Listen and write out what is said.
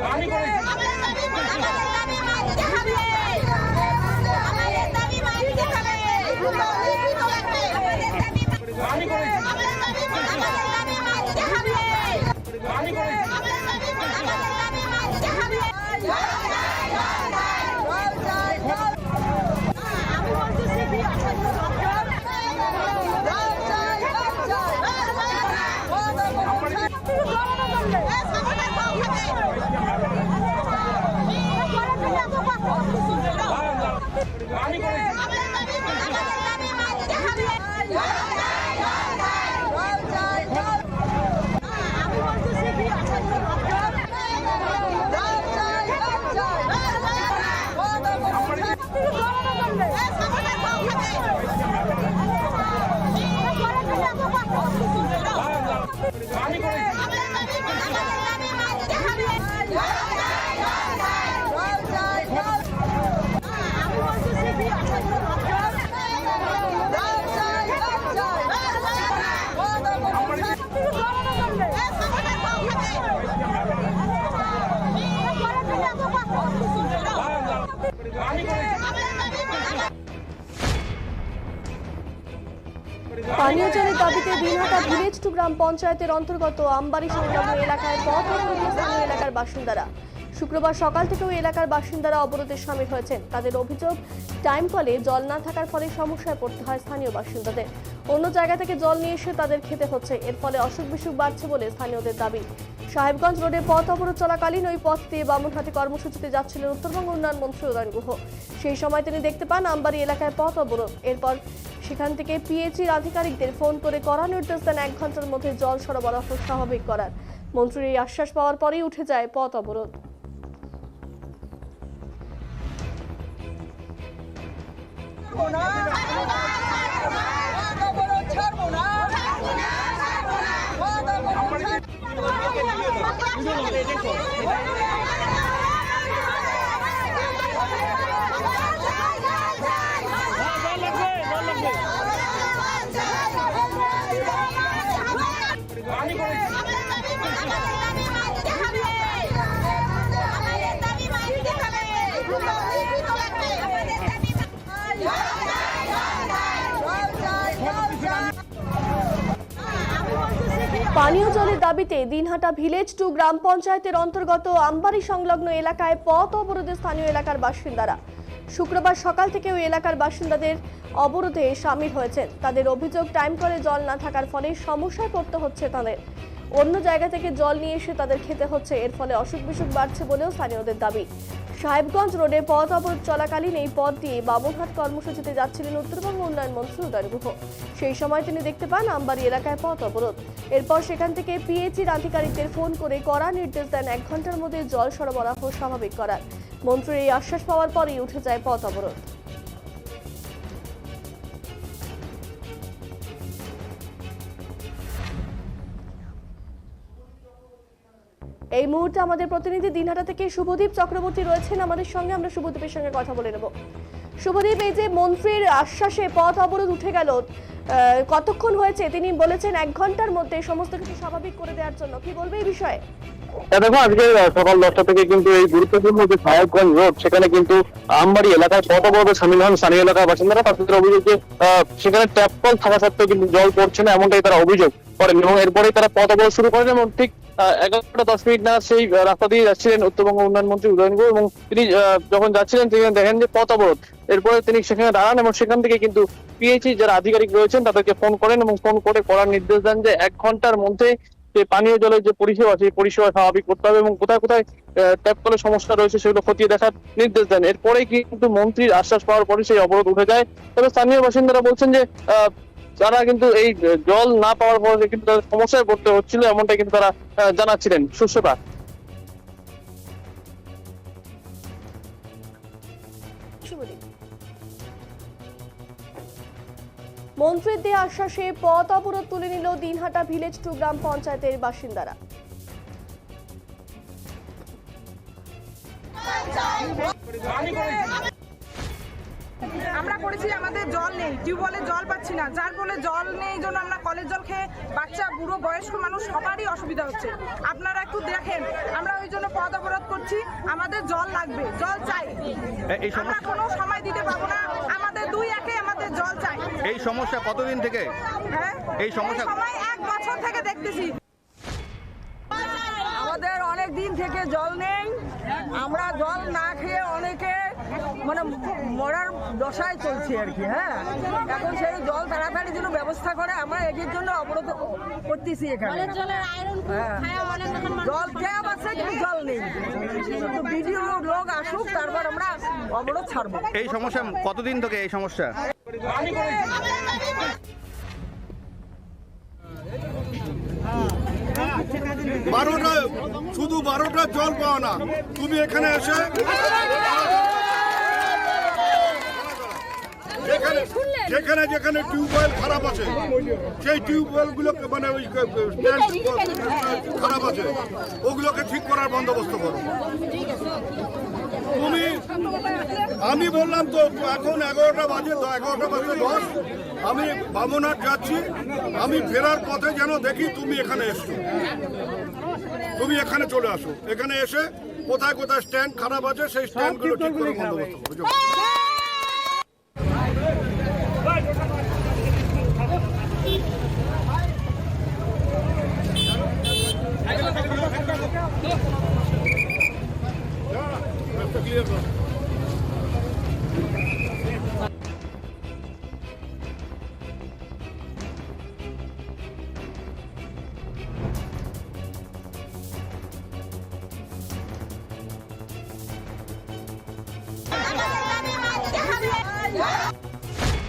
আমাদের দাবি দাবিতে দিনহাটা ভিলেজ টু গ্রাম পঞ্চায়েতের অন্তর্গত আমবাড়ি সংলগ্ন এলাকায় পথ স্থানীয় এলাকার বাসিন্দারা। শুক্রবার সকাল থেকে ওই এলাকার বাসিন্দারা অবরোধে সামিল হয়েছেন। তাদের অভিযোগ, টাইম কলে জল না থাকার ফলে সমস্যায় পড়তে হয় স্থানীয় বাসিন্দাদের। অন্য জায়গা থেকে জল নিয়ে এসে তাদের খেতে হচ্ছে। এর ফলে অসুখ বিসুখ বাড়ছে বলে স্থানীয়দের দাবি। সাহেবগঞ্জ রোডে পথ অবরোধ চলাকালীন ওই পথ দিয়ে বামনহাটে কর্মসূচিতে যাচ্ছিলেন উত্তরবঙ্গ উন্নয়ন মন্ত্রী উদয়ন গুহ। সেই সময় তিনি দেখতে পান আমবাড়ি এলাকায় পথ অবরোধ। এরপর সেখান থেকে পিএইচির আধিকারিকদের ফোন করে কড়া নির্দেশ দেন এক ঘণ্টার মধ্যে জল সরবরাহ স্বাভাবিক করার। মন্ত্রীর এই আশ্বাস পাওয়ার পরেই উঠে যায় পথ অবরোধ। আমাদের পানীয় জলের দাবিতে দিনহাটা ভিলেজ টু গ্রাম পঞ্চায়েতের অন্তর্গত আমবাড়ি সংলগ্ন এলাকায় পথ অবরোধে স্থানীয় এলাকার বাসিন্দারা। শুক্রবার সকাল থেকে ওই এলাকার বাসিন্দাদের অবরোধে সামিল হয়েছেন। তাদের অভিযোগ, টাইম করে জল না থাকার ফলে সমস্যায় পড়তে হচ্ছে তাদের। অন্য জায়গা থেকে জল নিয়ে এসে তাদের খেতে হচ্ছে। এর ফলে অসুখ বিসুখ বাড়ছে বলেও স্থানীয়দের দাবি। সাহেবগঞ্জ রোডে পথ অবরোধ চলাকালীন এই পথ দিয়ে বাবুঘাট কর্মসূচিতে যাচ্ছিলেন উত্তরবঙ্গ উন্নয়ন মন্ত্রী উদয়ন গুহ। সেই সময় তিনি দেখতে পান আমবাড়ি এলাকায় পথ অবরোধ। এরপর সেখান থেকে পিএইচির আধিকারিকদের ফোন করে কড়া নির্দেশ দেন এক ঘণ্টার মধ্যে জল সরবরাহ স্বাভাবিক করার। মন্ত্রীর এই আশ্বাস পাওয়ার পরেই উঠে যায় পথ অবরোধ। এই মুহূর্তে আমাদের প্রতিনিধি দিনহাটা থেকে শুভদীপ চক্রবর্তী রয়েছেন আমাদের সঙ্গে। আমরা শুভদীপের সঙ্গে কথা বলে নেব। শুভদীপ, এই যে মন্ত্রীর আশ্বাসে পথ অবরোধ উঠে গেল কতক্ষণ হয়েছে? তিনি বলেছেন এক ঘণ্টার মধ্যে সমস্ত কিছু স্বাভাবিক করে দেওয়ার জন্য। কি বলবে এই বিষয়ে? দেখো আজকে সকাল দশটা থেকে কিন্তু এই গুরুত্বপূর্ণ যে সাহেবগঞ্জ রোড, সেখানে কিন্তু আমবাড়ি এলাকায় পথ অবরোধে সামিল হন স্থানীয় এলাকার বাসিন্দারা। তাদের অভিযোগ যে সেখানে ট্যাপ কল থাকা সত্ত্বেও কিন্তু জল পড়ছে না, এমনটাই তারা অভিযোগ। করেন এবং এরপরেই তারা পথ অবরোধ শুরু করেন এবং ঠিক এগারোটা দশ মিনিট না সেই রাস্তা দিয়ে যাচ্ছিলেন উত্তরবঙ্গ উন্নয়ন মন্ত্রী উদয়ন গুহ এবং তিনি যখন যাচ্ছিলেন সেখানে দেখেন যে পথ অবরোধ। এরপরে তিনি সেখানে দাঁড়ান এবং সেখান থেকে কিন্তু পিএইচি যারা আধিকারিক রয়েছেন তাদেরকে ফোন করেন এবং ফোন করে করার নির্দেশ দেন যে এক ঘণ্টার মধ্যে যে পানীয় জলের যে পরিষেবা, সেই পরিষেবা স্বাভাবিক করতে হবে এবং কোথায় কোথায় ট্যাপ কলের সমস্যা রয়েছে সেগুলো খতিয়ে দেখার নির্দেশ দেন। এরপরেই কিন্তু মন্ত্রীর আশ্বাস পাওয়ার পরে সেই অবরোধ উঠে যায়। তবে স্থানীয় বাসিন্দারা বলছেন যে তারা কিন্তু এই জল না পাওয়ার পরে কিন্তু তাদের সমস্যায় পড়তে হচ্ছিল এমনটাই কিন্তু তারা জানাচ্ছিলেন সুস্থতা মন্ত্রীর দেওয়া আশ্বাসে পথ অবরোধ তুলে নিল দিনহাটা ভিলেজ টু গ্রাম পঞ্চায়েতের বাসিন্দারা। আমরা করেছি আমাদের জল নেই টিউবওয়েলে জল পাচ্ছি না। যার ফলে জল নেই জন্য আমরা কলের জল খেয়ে বাচ্চা বুড়ো বয়স্ক মানুষ সবারই অসুবিধা হচ্ছে। আপনারা একটু দেখেন আমরা ওই জন্য পদ অবরোধ করছি আমাদের জল লাগবে জল চাই। আমরা কোনো সময় দিতে পারব না আমাদের দুই একে আমাদের জল চাই। এই সমস্যা কতদিন থেকে? হ্যাঁ? এই সমস্যা- সময় এক বছর থেকে দেখতেছি। আমাদের অনেক দিন থেকে জল নেই আমরা জল না খেয়ে অনেকে মানে মরার দশায় চলছে আর কি হ্যাঁ? এখন সেই জল তাড়াতাড়ি যেন ব্যবস্থা করে আমরা এটির জন্য অবরোধ করতেছি এখানে। হ্যাঁ। জল ট্যাপ আছে কিন্তু জল নেই। কিন্তু ভিডিও লোক আসুক তারপর আমরা অবরোধ ছাড়বো। এই সমস্যা কতদিন থেকে এই সমস্যা? বারোটা শুধু বারোটা জল পাওয়া না। তুমি এখানে এসে যেখানে যেখানে যেখানে টিউবওয়েল খারাপ আছে সেই টিউবওয়েল গুলোকে মানে ওই ট্যাঙ্ক খারাপ আছে ওগুলোকে ঠিক করার বন্দোবস্ত করো। তুমি আমি বললাম তো এখন এগারোটা বাজে তো এগারোটা বাজে দশ। আমি বামনাট যাচ্ছি। আমি ফেরার পথে যেন দেখি তুমি এখানে এসছো। তুমি এখানে চলে আসো। এখানে এসে কোথায় কোথায় স্ট্যান্ড খারাপ আছে সেই স্ট্যান্ডগুলো ঠিক করে বন্দোবস্ত করো। Gleba.